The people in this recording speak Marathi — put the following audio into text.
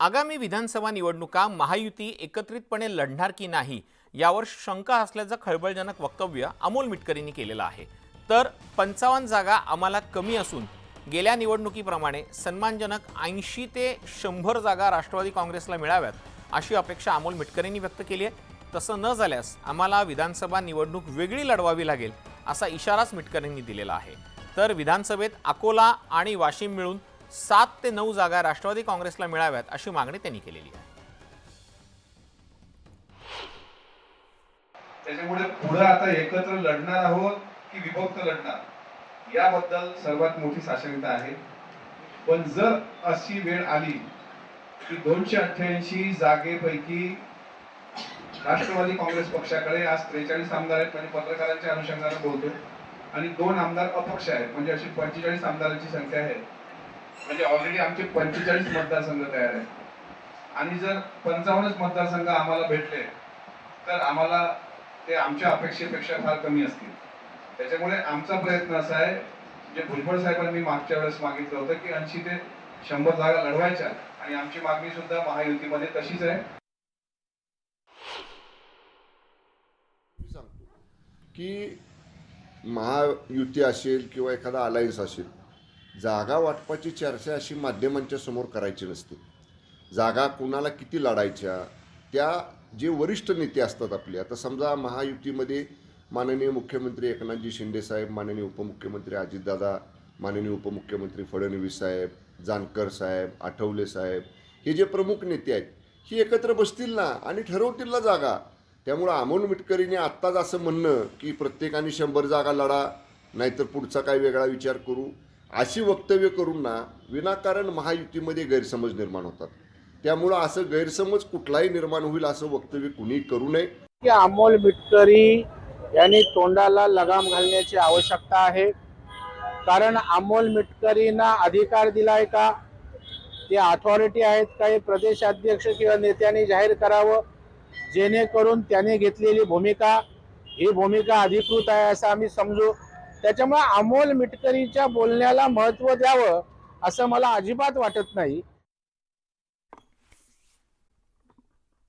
आगामी विधानसभा निवडणुका महायुती एकत्रितपणे लढणार की नाही यावर शंका असल्याचं खळबळजनक वक्तव्य अमोल मिटकरींनी केलेलं आहे. तर पंचावन्न जागा आम्हाला कमी असून गेल्या निवडणुकीप्रमाणे सन्मानजनक ऐंशी ते शंभर जागा राष्ट्रवादी काँग्रेसला मिळाव्यात अशी अपेक्षा अमोल मिटकरींनी व्यक्त केली आहे. तसं न झाल्यास आम्हाला विधानसभा निवडणूक वेगळी लढवावी लागेल असा इशाराच मिटकरींनी दिलेला आहे. तर विधानसभेत अकोला आणि वाशिम मिळून सात ते नऊ जागा राष्ट्रवादी काँग्रेसला मिळाव्यात अशी मागणी त्यांनी केलेली आहे. त्याच्यामुळे पुढे आता एकत्र लढणार आहोत की विभक्त लढणार? याबद्दल सर्वात मोठी साशंकता आहे. पण जर अशी वेळ आली की दोनशे अठ्ठ्याऐंशी जागेपैकी राष्ट्रवादी काँग्रेस पक्षाकडे आज त्रेचाळीस आमदार आहेत म्हणजे पत्रकारांच्या अनुषंगाने बोलतोय. आणि दोन आमदार अपक्ष आहेत. म्हणजे अशी पंचेचाळीस आमदारांची संख्या आहे. म्हणजे ऑलरेडी आमचे पंचेचाळीस मतदारसंघ तयार आहेत. आणि जर पंचावन्नच मतदारसंघ आम्हाला भेटले तर आम्हाला ते आमच्या अपेक्षेपेक्षा फार कमी असतील. त्याच्यामुळे आमचा प्रयत्न असा आहे जे भुजबळ साहेबांनी मागच्या वेळेस मागितलं होतं की ऐंशी ते शंभर जागा लढवायच्या आणि आमची मागणी सुद्धा महायुतीमध्ये तशीच आहे. की महायुती असेल किंवा एखादा अलायन्स असेल जागा वाटपाची चर्चा अशी माध्यमांच्या समोर करायची नसते. जागा कुणाला किती लढायच्या त्या जे वरिष्ठ नेते असतात आपले आता समजा महायुतीमध्ये माननीय मुख्यमंत्री एकनाथजी शिंदेसाहेब माननीय उपमुख्यमंत्री अजितदादा माननीय उपमुख्यमंत्री फडणवीस साहेब जानकर साहेब आठवले साहेब हे जे प्रमुख नेते आहेत ही एकत्र बसतील ना आणि ठरवतील ना जागा. त्यामुळं अमोल मिटकरीने आत्ताच असं म्हणणं की प्रत्येकाने शंभर जागा लढा नाहीतर पुढचा काही वेगळा विचार करू. अशी वक्तव्य करून ना विनाकारण महायुतीमध्ये गैरसमज निर्माण होतात. त्यामुळं असं गैरसमज कुठलाही निर्माण होईल असं वक्तव्य कुणी करू नये. की अमोल मिटकरी यांनी तोंडाला लगाम घालण्याची आवश्यकता आहे. कारण अमोल मिटकरींना अधिकार दिलाय का? ते अथॉरिटी आहेत का? हे प्रदेश अध्यक्ष किंवा नेत्यांनी जाहीर करावं. जेणेकरून त्याने घेतलेली भूमिका ही भूमिका अधिकृत आहे असं आम्ही समजू. त्याच्यामुळे अमोल मिटकरीच्या बोलण्याला महत्त्व द्यावं असं मला अजिबात वाटत नाही.